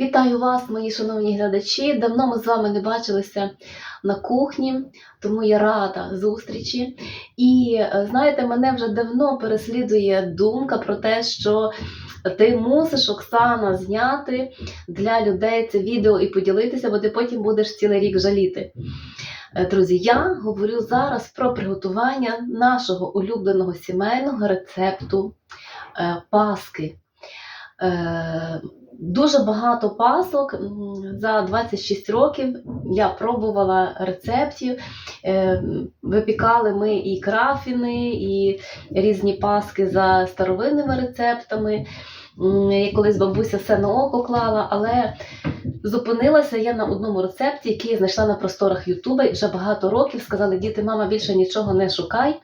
Вітаю вас, мої шановні глядачі. Давно ми з вами не бачилися на кухні, тому я рада зустрічі. І е, знаєте, мене вже давно переслідує думка про те, що ти мусиш, Оксана, зняти для людей це відео і поділитися, бо ти потім будеш цілий рік жаліти. Е, Друзі, я говорю зараз про приготування нашого улюбленого сімейного рецепту е, паски. Дуже багато пасок за 26 років я пробувала рецептів. Е, Випікали ми і крафіни, і різні паски за старовинними рецептами. Я колись бабуся все на око клала, але зупинилася я на одному рецепті, який я знайшла на просторах Ютуба. Вже багато років сказали, діти, мама, більше нічого не шукай.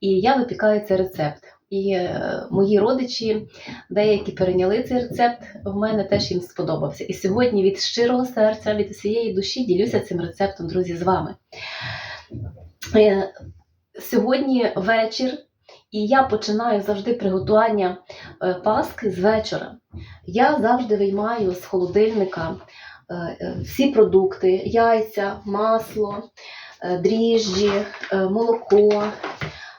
І я випікаю цей рецепт. І е, мої родичі деякі перейняли цей рецепт. В мене теж їм сподобався. І сьогодні від щирого серця, від усієї душі ділюся цим рецептом, друзі, з вами. Е, Сьогодні вечір, і я починаю завжди приготування е, паски з вечора. Я завжди виймаю з холодильника всі продукти: яйця, масло, дріжджі, молоко,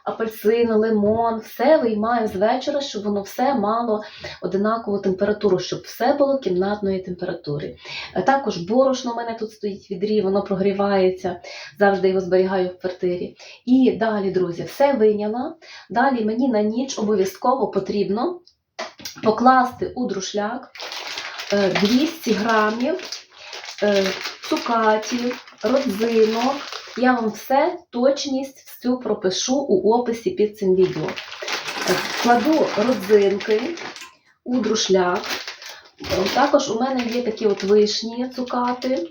апельсин, лимон, все виймаю з вечора, щоб воно все мало одинакову температуру, щоб все було кімнатної температури. Е, Також борошно у мене тут стоїть в відрі, воно прогрівається, завжди його зберігаю в квартирі. І далі, друзі, все вийняла. Далі мені на ніч обов'язково потрібно покласти у друшляк е, 200 грамів е, цукатів, родзинок. Я вам все точність всю пропишу у описі під цим відео. Е, Кладу родзинки у друшляк. Е, Також у мене є такі от вишні цукати.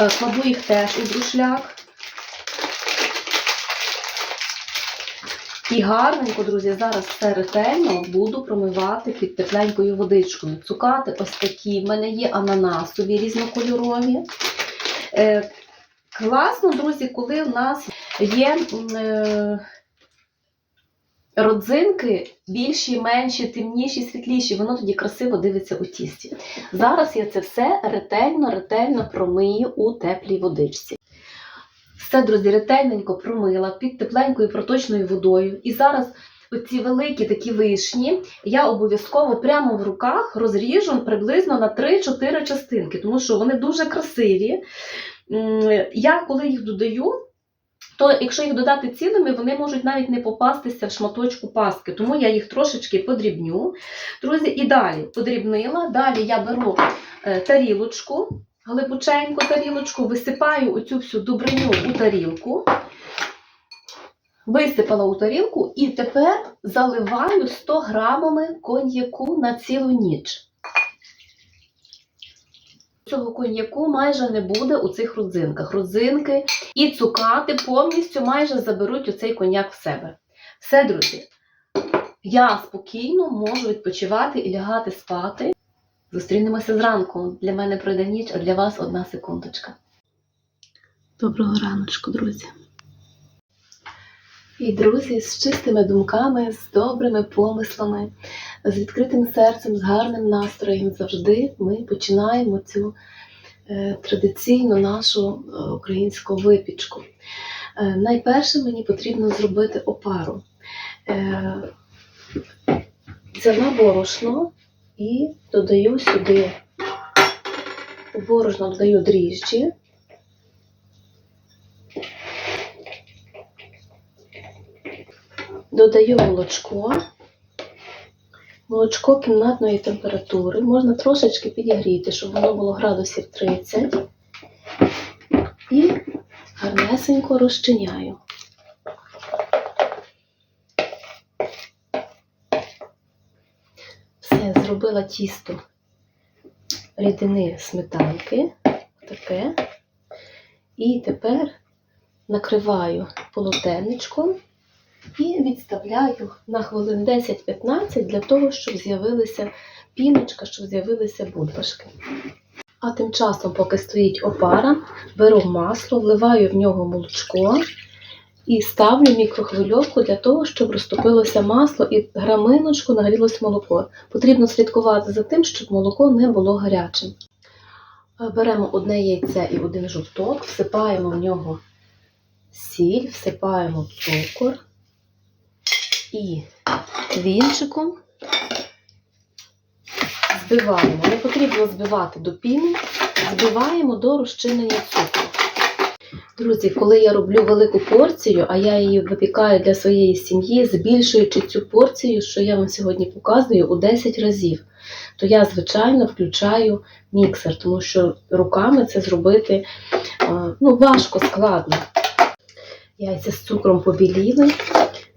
Е, Кладу їх теж у друшляк. І гарненько, друзі, зараз все ретельно буду промивати під тепленькою водичкою. Цукати ось такі. В мене є ананасові різнокольорові. Класно, друзі, коли в нас є е, родзинки більші, менші, темніші, світліші, воно тоді красиво дивиться у тісті. Зараз я це все ретельно, ретельно промию у теплій водичці. Все, друзі, ретельненько промила під тепленькою проточною водою. І зараз оці великі такі вишні я обов'язково прямо в руках розріжу приблизно на 3-4 частинки, тому що вони дуже красиві. Я коли їх додаю, то якщо їх додати цілими, вони можуть навіть не попастися в шматочку паски, тому я їх трошечки подрібню. Друзі, і далі подрібнила. Далі я беру е, тарілочку, глибоченьку тарілочку, висипаю оцю всю добриню у тарілку. Висипала у тарілку і тепер заливаю 100 грамами коньяку на цілу ніч. Цього коньяку майже не буде у цих родзинках. Родзинки і цукати повністю майже заберуть у цей коньяк в себе. Все, друзі, я спокійно можу відпочивати і лягати спати. Зустрінемося зранку. Для мене пройде ніч, а для вас одна секундочка. Доброго раночку, друзі. І друзі, з чистими думками, з добрими помислами, з відкритим серцем, з гарним настроєм завжди ми починаємо цю е, традиційну нашу е, українську випічку. Е, найперше мені потрібно зробити опару. Взяла борошно і додаю сюди борошно додаю дріжджі. Додаю молочко. Молочко кімнатної температури. Можна трошечки підігріти, щоб воно було градусів 30. І гарнесенько розчиняю. Все, зробила тісто рідини сметанки. Таке. І тепер накриваю полотенечком і відставляю на хвилин 10-15 для того, щоб з'явилася піночка, щоб з'явилися бульбашки. А тим часом, поки стоїть опара, беру масло, вливаю в нього молочко І ставлю мікрохвильовку для того, щоб розтопилося масло і граминочку нагрілось молоко. Потрібно слідкувати за тим, щоб молоко не було гарячим. Е, Беремо одне яйце і один жовток, всипаємо в нього сіль, всипаємо цукор і вінчиком збиваємо. Не потрібно збивати до піни, збиваємо до розчинення цукру. Друзі, коли я роблю велику порцію, а я її випікаю для своєї сім'ї, збільшуючи цю порцію, що я вам сьогодні показую, у 10 разів, то я, звичайно, включаю міксер, тому що руками це зробити е, ну, важко, складно. Яйця з цукром побіліли,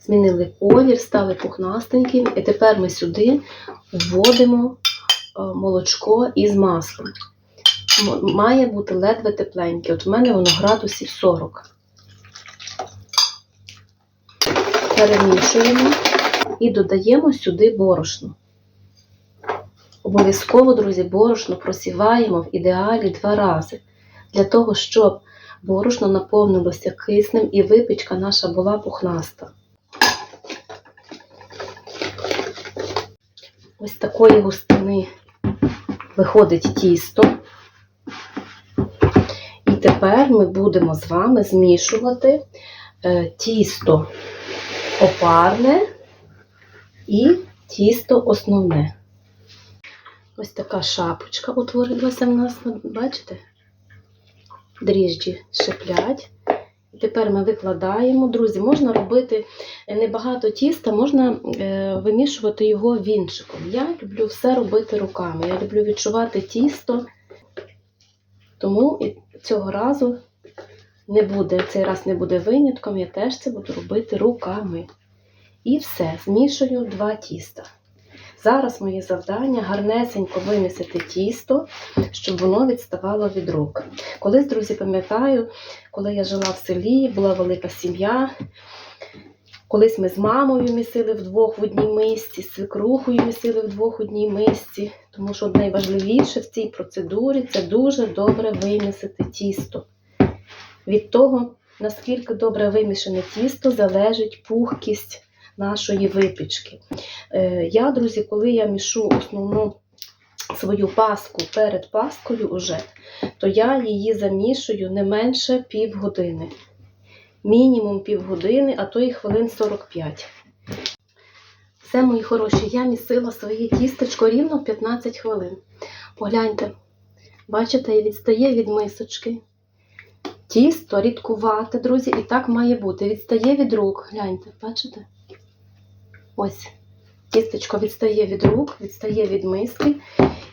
змінили колір, стали пухнастенькі, і тепер ми сюди вводимо е, молочко із маслом. Має бути ледве тепленьке. От в мене воно градусів 40. Перемішуємо і додаємо сюди борошно. Обов'язково, друзі, борошно просіваємо в ідеалі два рази, для того, щоб борошно наповнилося киснем і випічка наша була пухнаста. Ось такої густини виходить тісто. І тепер ми будемо з вами змішувати е, тісто опарне і тісто основне. Ось така шапочка утворилася в нас, бачите? Дріжджі шиплять. Тепер ми викладаємо. Друзі, можна робити небагато тіста, можна е, вимішувати його вінчиком. Я люблю все робити руками. Я люблю відчувати тісто. Тому цього разу не буде, цей раз не буде винятком, я теж це буду робити руками. І все, змішую два тіста. Зараз моє завдання гарнесенько вимісити тісто, щоб воно відставало від рук. Колись, друзі, пам'ятаю, коли я жила в селі, була велика сім'я. Колись ми з мамою місили вдвох в одній мисці, з свекрухою місили вдвох в одній мисці, тому що найважливіше в цій процедурі це дуже добре вимісити тісто. Від того, наскільки добре вимішане тісто, залежить пухкість нашої випічки. Е, Я, друзі, коли я мішу основну свою паску перед паскою уже, то я її замішую не менше півгодини. Мінімум півгодини, а то і хвилин 45. Все, мої хороші, я місила своє тістечко рівно 15 хвилин. Погляньте, бачите, відстає від мисочки. Тісто рідкувате, друзі, і так має бути. Відстає від рук. Гляньте, бачите? Ось. Тістечко відстає від рук, відстає від миски.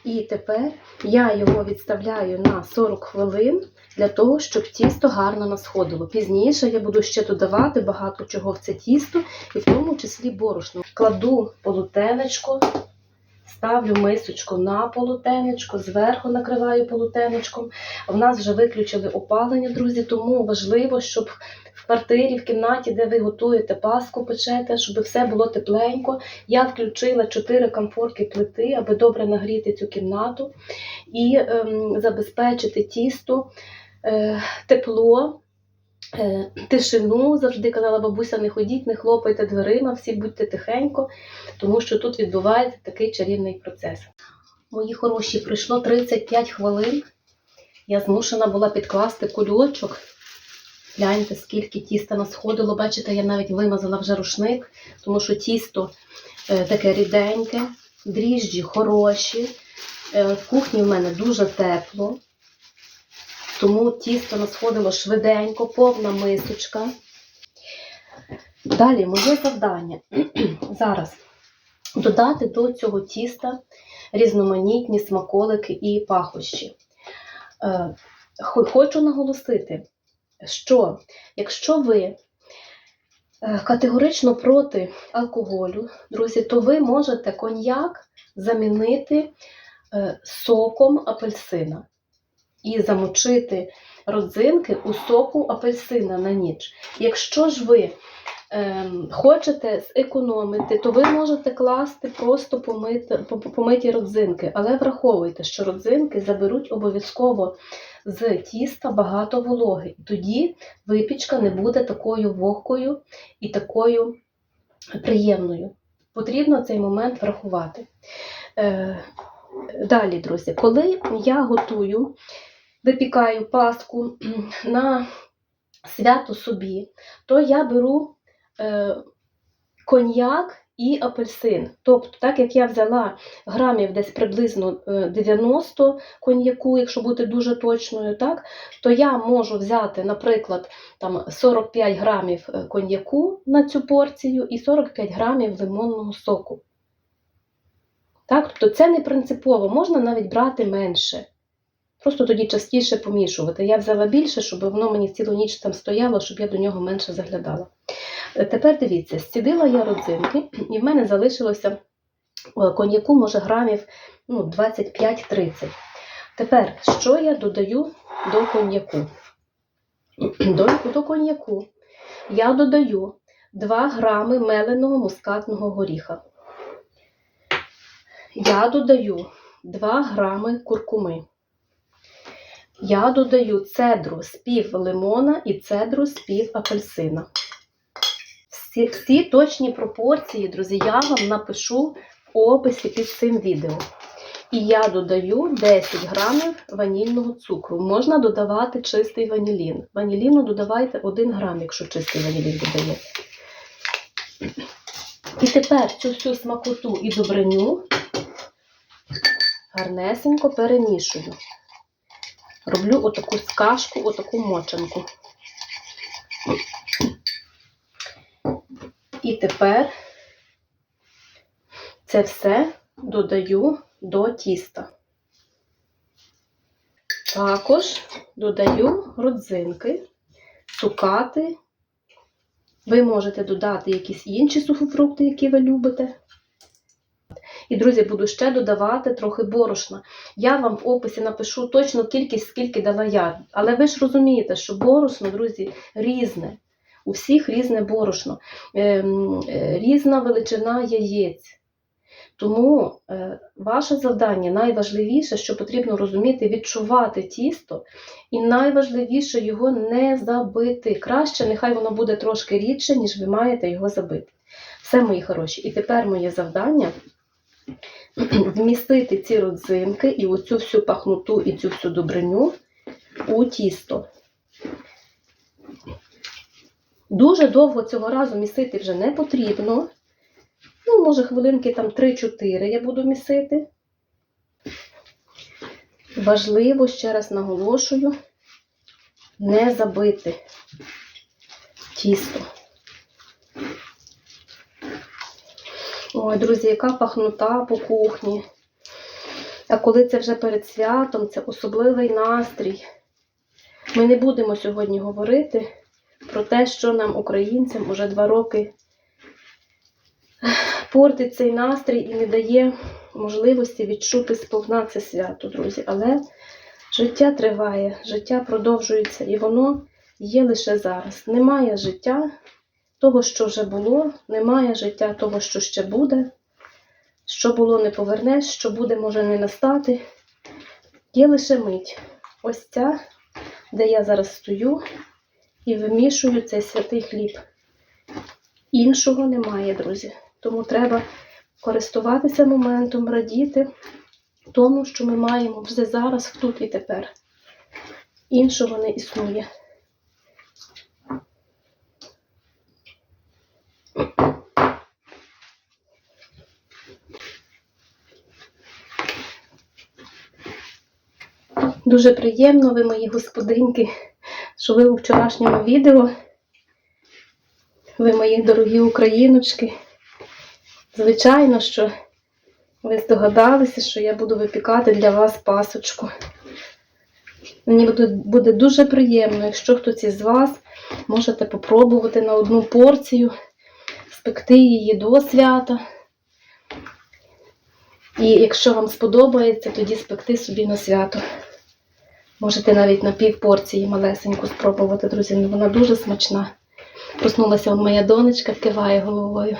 І тепер я його відставляю на 40 хвилин для того, щоб тісто гарно насходило. Пізніше я буду ще додавати багато чого в це тісто, і в тому числі борошно. Кладу полутенечко, ставлю мисочку на полутенечко, зверху накриваю полутенечком. В нас вже виключили опалення, друзі, тому важливо, щоб квартирі, в кімнаті, де ви готуєте паску, печете, щоб все було тепленько. Я включила 4 комфорки плити, аби добре нагріти цю кімнату і ем, забезпечити тісто, е, тепло. е, Тишину завжди казала бабуся, не ходіть, не хлопайте дверима, всі будьте тихенько, тому що тут відбувається такий чарівний процес. Мої хороші, пройшло 35 хвилин. Я змушена була підкласти кульочок. Гляньте, скільки тіста насходило. Бачите, я навіть вимазала вже рушник, тому що тісто е, таке ріденьке, дріжджі хороші. Е, в кухні в мене дуже тепло, тому тісто насходило швиденько, повна мисочка. Далі моє завдання зараз додати до цього тіста різноманітні смаколики і пахощі. Е, Хочу наголосити, що якщо ви е, категорично проти алкоголю, друзі, то ви можете коньяк замінити е, соком апельсина і замочити родзинки у соку апельсина на ніч. Якщо ж ви хочете зекономити, то ви можете класти просто помити, по- по- помиті родзинки, але враховуйте, що родзинки заберуть обов'язково з тіста багато вологи. Тоді випічка не буде такою вогкою і такою приємною. Потрібно цей момент врахувати. Е, Далі, друзі, коли я готую, випікаю паску на свято собі, то я беру коньяк і апельсин. Тобто, так як я взяла грамів десь приблизно е, 90 коньяку, якщо бути дуже точною, так, то я можу взяти, наприклад, там 45 грамів е, коньяку на цю порцію і 45 грамів лимонного соку. Так, тобто це не принципово, можна навіть брати менше. Просто тоді частіше помішувати. Я взяла більше, щоб воно мені цілу ніч там стояло, щоб я до нього менше заглядала. Тепер дивіться, зцідила я родзинки, і в мене залишилося коньяку, може, грамів ну, 25-30. Тепер, що я додаю до коньяку? До, до коньяку я додаю 2 грами меленого мускатного горіха. Я додаю 2 грами куркуми. Я додаю цедру з пів лимона і цедру з пів апельсина. Всі, всі точні пропорції, друзі, я вам напишу в описі під цим відео. І я додаю 10 грамів ванільного цукру. Можна додавати чистий ванілін. Ваніліну додавайте 1 грам, якщо чистий ванілін додаєте. І тепер цю всю смакоту і добриню гарнесенько перемішую. Роблю отаку скашку, отаку мочанку. І тепер це все додаю до тіста. Також додаю родзинки, цукати. Ви можете додати якісь інші сухофрукти, які ви любите. І, друзі, буду ще додавати трохи борошна. Я вам в описі напишу точно кількість, скільки дала я. Але ви ж розумієте, що борошно, друзі, різне. У всіх різне борошно, ем, е, різна величина яєць. Тому е, ваше завдання найважливіше, що потрібно розуміти, відчувати тісто, і найважливіше його не забити. Краще, нехай воно буде трошки рідше, ніж ви маєте його забити. Все, мої хороші. І тепер моє завдання вмістити ці родзинки і оцю всю пахнуту і цю всю добриню у тісто. Дуже довго цього разу місити вже не потрібно. Ну, може, хвилинки там 3-4 я буду місити. Важливо, ще раз наголошую, не забити тісто. Ой, друзі, яка пахнута по кухні. А коли це вже перед святом, це особливий настрій. Ми не будемо сьогодні говорити про те, що нам, українцям, уже два роки портить цей настрій і не дає можливості відчути сповна це свято, друзі. Але життя триває, життя продовжується, і воно є лише зараз. Немає життя того, що вже було, немає життя того, що ще буде. Що було, не повернеш, що буде, може не настати. Є лише мить. Ось ця, де я зараз стою і вимішую цей святий хліб. Іншого немає, друзі. Тому треба користуватися моментом, радіти тому, що ми маємо вже зараз, тут і тепер. Іншого не існує. Дуже приємно, ви мої господинки, що ви у вчорашньому відео. Ви мої дорогі україночки. Звичайно, що ви здогадалися, що я буду випікати для вас пасочку. Мені буде, дуже приємно, якщо хтось із вас можете попробувати на одну порцію, спекти її до свята. І якщо вам сподобається, тоді спекти собі на свято. Можете навіть на пів порції малесеньку спробувати, друзі, ну, вона дуже смачна. Проснулася моя донечка, киває головою.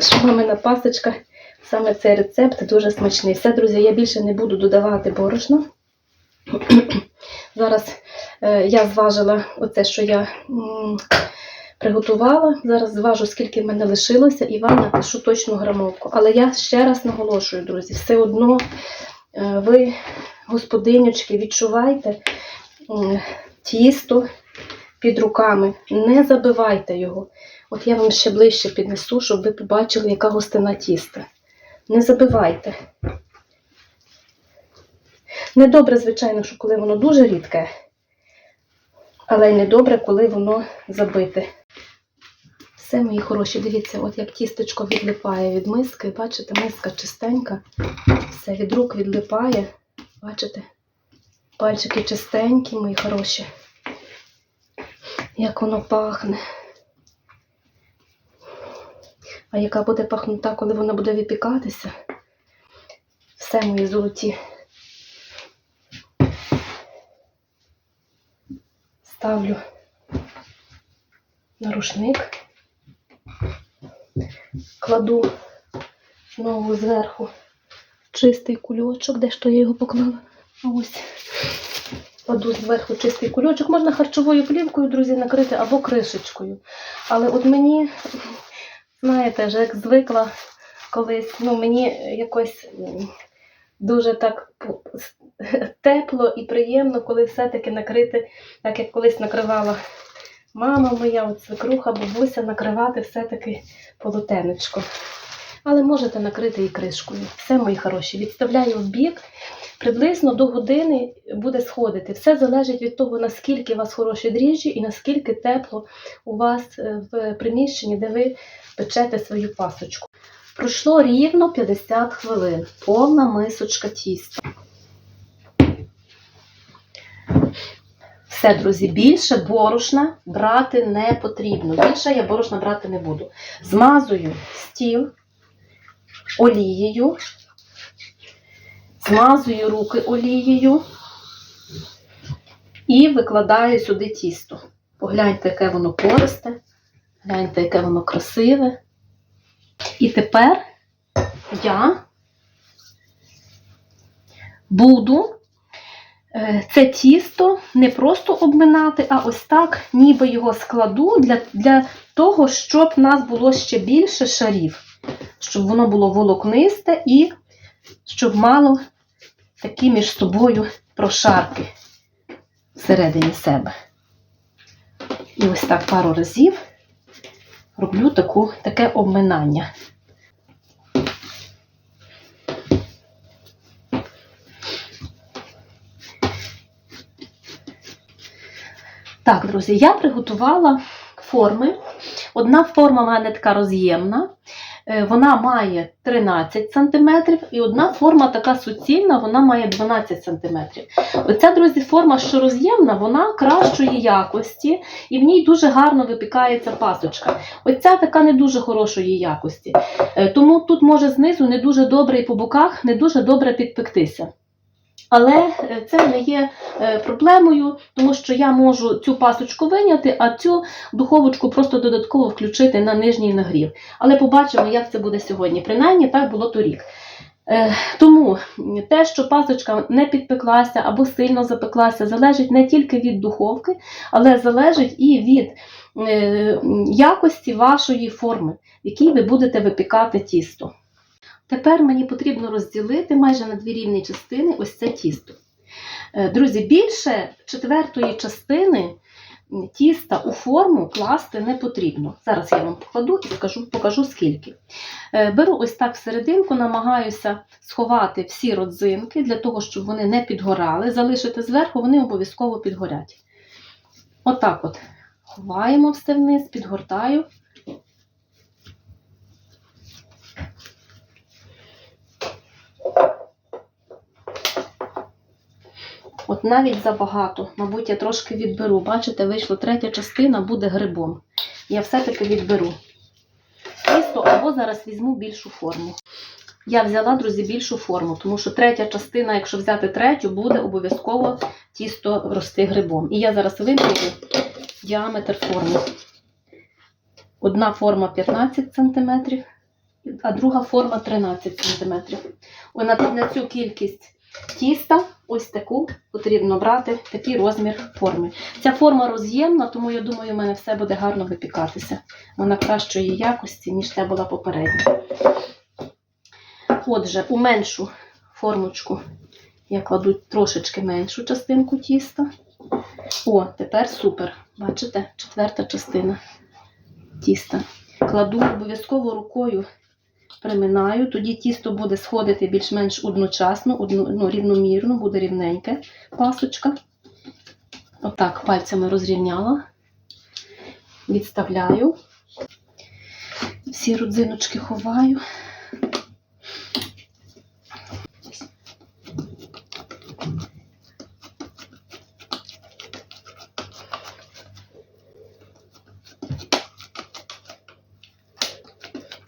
Що мамина пасочка, саме цей рецепт дуже смачний. Все, друзі, я більше не буду додавати борошно. Зараз е, я зважила оце, що я приготувала. Зараз зважу, скільки в мене лишилося, і вам напишу точну грамовку. Але я ще раз наголошую, друзі, все одно ви, господинючки, відчувайте тісто під руками, не забивайте його. От я вам ще ближче піднесу, щоб ви побачили, яка густина тіста. Не забивайте. Недобре, звичайно, що коли воно дуже рідке, але й недобре, коли воно забите. Все, мої хороші, дивіться, от як тістечко відлипає від миски. Бачите, миска чистенька. Все від рук відлипає. Бачите? Пальчики чистенькі, мої хороші. Як воно пахне. А яка буде пахнута, коли вона буде випікатися? Все мої золоті. Ставлю на рушник, кладу знову зверху чистий кульочок, де ж то я його поклала? Ось. Кладу зверху чистий кульочок. Можна харчовою плівкою, друзі, накрити або кришечкою. Але от мені, знаєте, як звикла колись, ну мені якось дуже так тепло і приємно, коли все-таки накрити, так як колись накривала мама моя, свекруха, бабуся, накривати все-таки полотенечко. Але можете накрити і кришкою. Все, мої хороші. Відставляю в бік. Приблизно до години буде сходити. Все залежить від того, наскільки у вас хороші дріжджі і наскільки тепло у вас е, в приміщенні, де ви печете свою пасочку. Пройшло рівно 50 хвилин. Повна мисочка тіста. Все, друзі, більше борошна брати не потрібно. Більше я борошна брати не буду. Змазую стіл олією, змазую руки олією і викладаю сюди тісто. Погляньте, яке воно пористе, гляньте, яке воно красиве. І тепер я буду це тісто не просто обминати, а ось так, ніби його складу для, для того, щоб в нас було ще більше шарів, щоб воно було волокнисте і щоб мало такі між собою прошарки всередині себе. І ось так пару разів роблю таку, таке обминання. Так, друзі, я приготувала форми. Одна форма в мене така роз'ємна. Е, Вона має 13 см, і одна форма така суцільна, вона має 12 см. Оця, друзі, форма, що роз'ємна, вона кращої якості, і в ній дуже гарно випікається пасочка. Оця така не дуже хорошої якості. Е, Тому тут може знизу не дуже добре і по боках не дуже добре підпектися. Але е, це не є е, проблемою, тому що я можу цю пасочку виняти, а цю духовочку просто додатково включити на нижній нагрів. Але побачимо, як це буде сьогодні. Принаймні так було торік. Е, Тому те, що пасочка не підпеклася або сильно запеклася, залежить не тільки від духовки, але залежить і від якості вашої форми, в якій ви будете випікати тісто. Тепер мені потрібно розділити майже на дві рівні частини ось це тісто. Е, Друзі, більше четвертої частини тіста у форму класти не потрібно. Зараз я вам покладу і скажу, покажу скільки. Е, Беру ось так всерединку, намагаюся сховати всі родзинки для того, щоб вони не підгорали. Залишити зверху, вони обов'язково підгорять. Отак от. Ховаємо все вниз, підгортаю. Навіть забагато. Мабуть, я трошки відберу. Бачите, вийшло третя частина, буде грибом. Я все-таки відберу. Тісто або зараз візьму більшу форму. Я взяла, друзі, більшу форму, тому що третя частина, якщо взяти третю, буде обов'язково тісто рости грибом. І я зараз вимкну діаметр форми. Одна форма 15 см, а друга форма 13 см. На цю кількість тіста, ось таку потрібно брати такий розмір форми. Ця форма роз'ємна, тому я думаю, у мене все буде гарно випікатися. Вона кращої якості, ніж ця була попередня. Отже, у меншу формочку я кладу трошечки меншу частинку тіста. О, тепер супер. Бачите, четверта частина тіста. Кладу обов'язково рукою приминаю, тоді тісто буде сходити більш-менш одночасно, одно, ну, рівномірно, буде рівненьке пасочка. Отак пальцями розрівняла, відставляю. Всі родзиночки ховаю.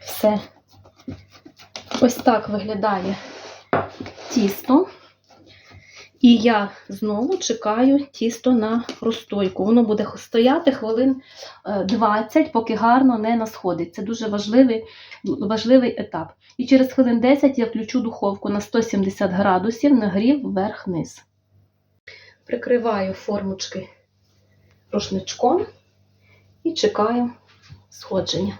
Все. Ось так виглядає тісто. І я знову чекаю тісто на розстойку. Воно буде стояти хвилин е, 20, поки гарно не насходить. Це дуже важливий, важливий етап. І через хвилин 10 я включу духовку на 170 градусів, нагрів вверх-низ. Прикриваю формочки рушничком і чекаю сходження.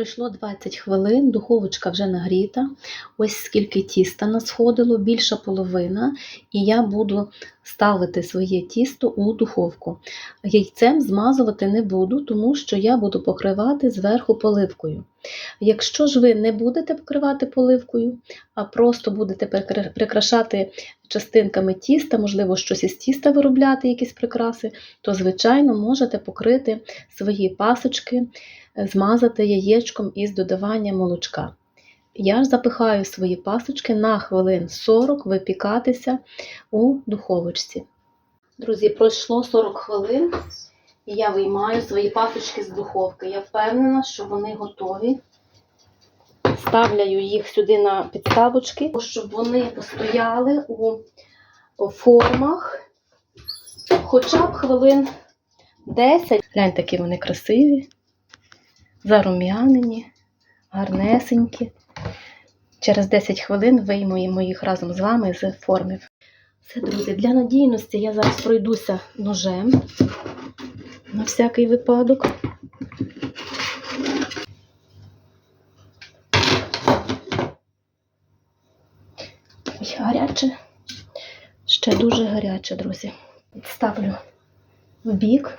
Пройшло 20 хвилин, духовочка вже нагріта. Ось скільки тіста насходило, більша половина, і я буду ставити своє тісто у духовку. Яйцем змазувати не буду, тому що я буду покривати зверху поливкою. Якщо ж ви не будете покривати поливкою, а просто будете прикрашати частинками тіста, можливо, щось із тіста виробляти, якісь прикраси, то, звичайно, можете покрити свої пасочки змазати яєчком із додаванням молочка. Я запихаю свої пасочки на хвилин 40 випікатися у духовочці. Друзі, пройшло 40 хвилин, і я виймаю свої пасочки з духовки. Я впевнена, що вони готові. Ставляю їх сюди на підставочки, щоб вони постояли у формах хоча б хвилин 10. Гляньте, які вони красиві зарум'янені, гарнесенькі. Через 10 хвилин виймуємо їх разом з вами з форми. Все, друзі, для надійності я зараз пройдуся ножем на всякий випадок. Ой, гаряче. Ще дуже гаряче, друзі. Ставлю в бік.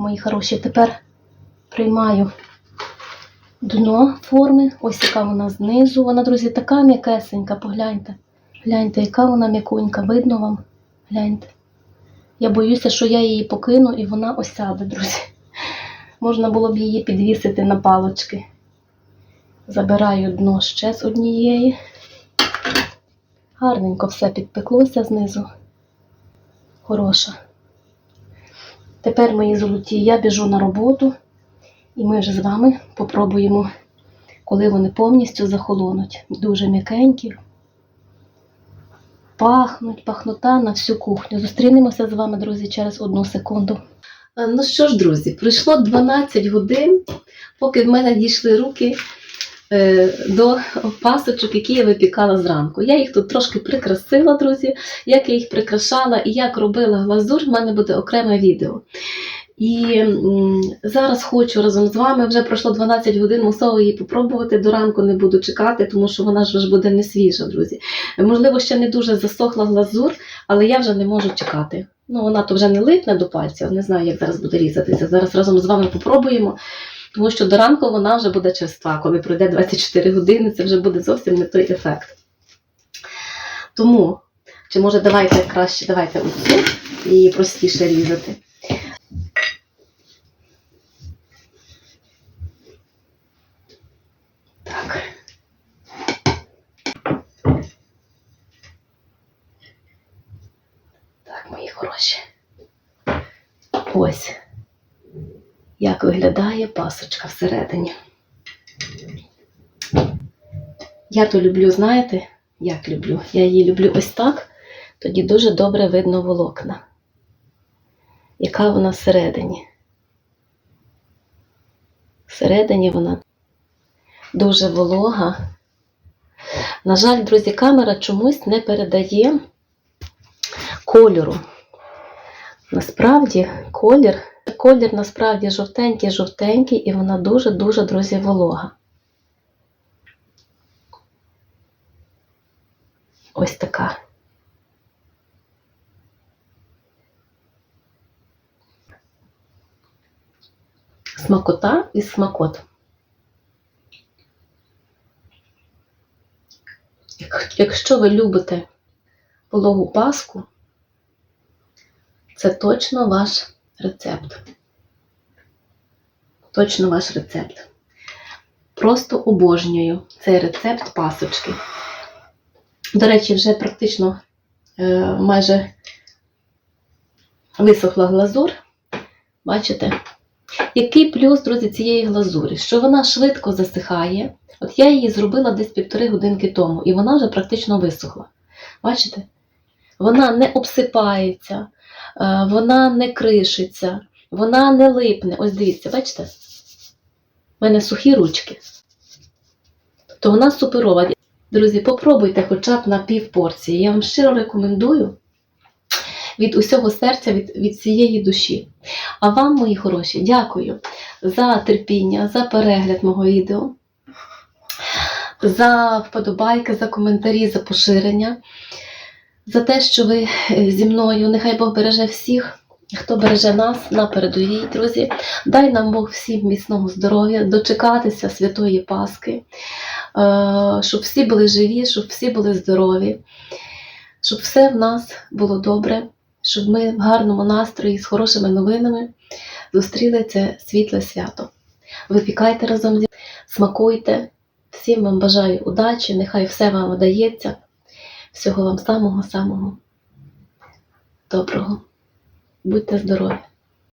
Мої хороші, тепер приймаю дно форми. Ось яка вона знизу. Вона, друзі, така м'якесенька, погляньте. Гляньте, яка вона м'якунька, видно вам? Гляньте. Я боюся, що я її покину і вона осяде, друзі. Можна було б її підвісити на палочки. Забираю дно ще з однієї. Гарненько все підпеклося знизу. Хороша. Тепер, мої золоті, я біжу на роботу, і ми вже з вами попробуємо, коли вони повністю захолонуть. Дуже м'якенькі. Пахнуть, пахнота на всю кухню. Зустрінемося з вами, друзі, через одну секунду. Ну що ж, друзі, пройшло 12 годин, поки в мене дійшли руки до пасочок, які я випікала зранку. Я їх тут трошки прикрасила, друзі. Як я їх прикрашала і як робила глазур, в мене буде окреме відео. І зараз хочу разом з вами, вже пройшло 12 годин, мусово її попробувати. До ранку не буду чекати, тому що вона ж буде не свіжа, друзі. Можливо, ще не дуже засохла глазур, але я вже не можу чекати. Ну, вона то вже не липне до пальців, не знаю, як зараз буде різатися. Зараз разом з вами попробуємо. Тому що до ранку вона вже буде черства. Коли пройде 24 години, це вже буде зовсім не той ефект. Тому, чи може давайте краще, давайте оцю її простіше різати. Так, мої хороші. Ось як виглядає пасочка всередині. Я то люблю, знаєте, як люблю? Я її люблю ось так, тоді дуже добре видно волокна. Яка вона всередині. Всередині вона дуже волога. На жаль, друзі, камера чомусь не передає кольору. Насправді колір, колір насправді жовтенький-жовтенький, і вона дуже-дуже, друзі, волога. Ось така. Смакота і смакот. Якщо ви любите пологу паску, це точно ваш рецепт. Точно ваш рецепт. Просто обожнюю цей рецепт пасочки. До речі, вже практично е, майже висохла глазур. Бачите? Який плюс, друзі, цієї глазурі? Що вона швидко засихає. От я її зробила десь півтори годинки тому, і вона вже практично висохла. Бачите? Вона не обсипається, е, вона не кришиться, вона не липне. Ось дивіться, бачите? У мене сухі ручки. Тобто вона суперова. Друзі, попробуйте хоча б на пів порції. Я вам щиро рекомендую від усього серця, від, від цієї душі. А вам, мої хороші, дякую за терпіння, за перегляд мого відео, за вподобайки, за коментарі, за поширення, за те, що ви е, зі мною. Нехай Бог береже всіх, хто береже нас на передовій, друзі. Дай нам Бог всім міцного здоров'я, дочекатися святої Пасхи, е, щоб всі були живі, щоб всі були здорові, щоб все в нас було добре, щоб ми в гарному настрої з хорошими новинами зустріли це світле свято. Випікайте разом зі смакуйте. Всім вам бажаю удачі, нехай все вам вдається. Всього вам самого-самого доброго. Будьте здорові!